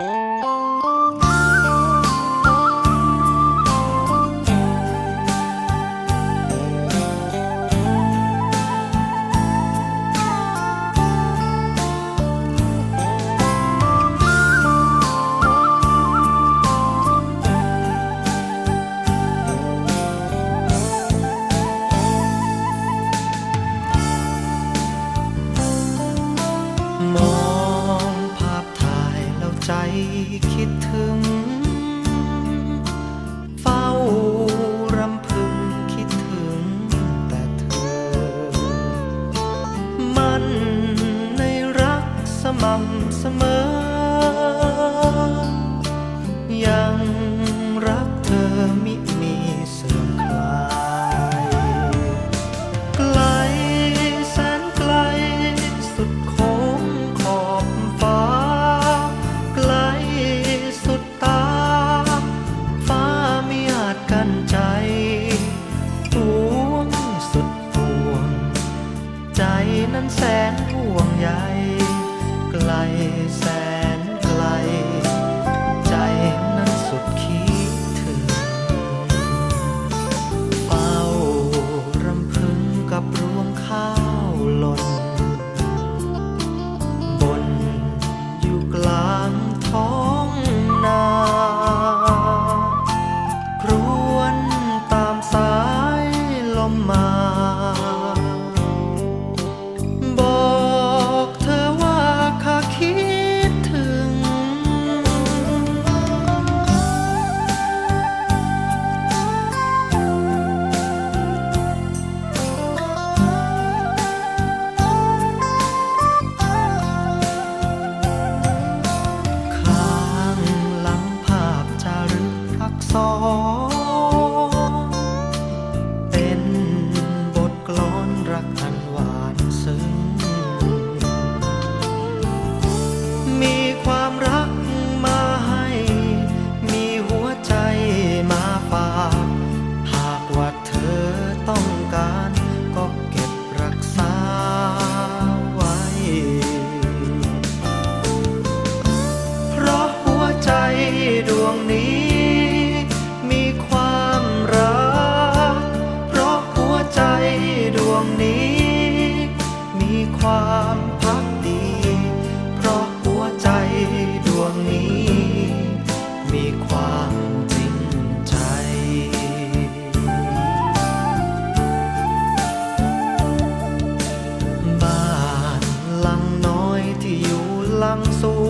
ม ม่ำเสมอ ยังรักเธอมิมีเสื่อมคลาย ไกลแสนไกลสุดโค้งขอบฟ้า ไกลสุดตา ฟ้าไม่อาจกันใจปวงสุดปวง ใจนั้นแสนห่วงใย ลแสนไกล กอัก งนี้ มีความพักดี เพราะหัวใจดวงนี้ มีความจริงใจ บ้านหลังน้อยที่อยู่หลังสว